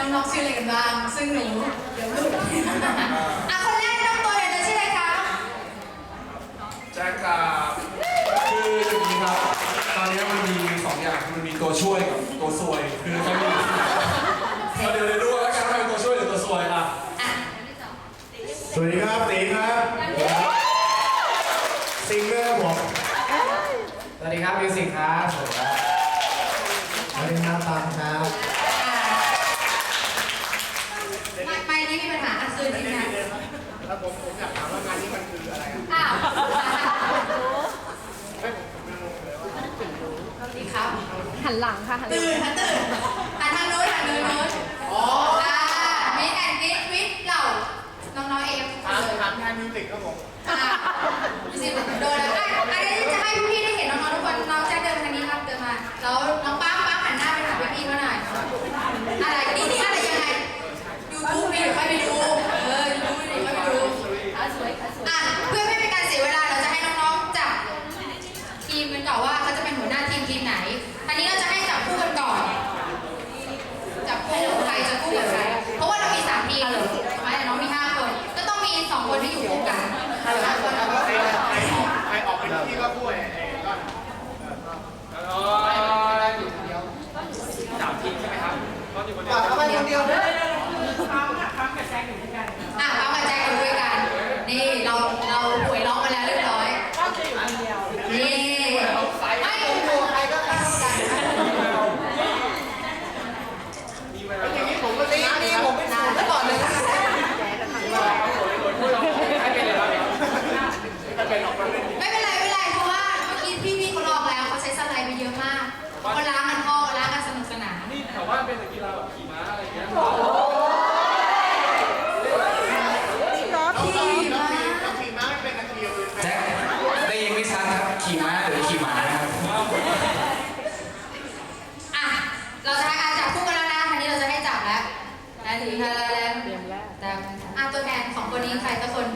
น้องๆชื่ออะไรกันบ้าง ซึ่งหนูเดี๋ยวลูกอะคนแรกน้องตัวเดี๋ยวจะชื่ออะไรคะแจ็คครับคืออย่างนี้ครับตอนนี้มันมีสองอย่างคือมันมีตัวช่วยกับตัวซวย คือเขามีเอาเดี๋ยวเดี๋ยวดูแล้วกันว่าเป็นตัวช่วยหรือตัวซวยอะอะสวัสดีครับตีครับซิงเกอร์ผมสวัสดีครับมิวสิกครับสวัสดีครับสวัสดีครับตังครับ อะไม่ไม่นี่มีปัญหาอะซื้อทีมงาน แล้วผมผมอยากถามว่างานนี้มันคืออะไรครับ อ้าว ไม่ผมผมไม่รู้เลยว่า สวัสดีครับ หันหลังค่ะหันหลัตื่งนค่ะตื่นหันทางโน้นหันทางโน้นอ๋ออ่ามิสแอนด์ดิสวิทเหล่าน้องๆเอฟถามเลยถามงานมิวสิกครับผม คนเดียวได้ ได้ได้ได้คือปั๊มอะปั๊มกับแจ็คอยู่ด้วยกัน อะพร้อมกับแจ็คอยู่ด้วยกัน นี่ เตรีแล้วตามอะตัวแทนสองคนนี้ใครสักคน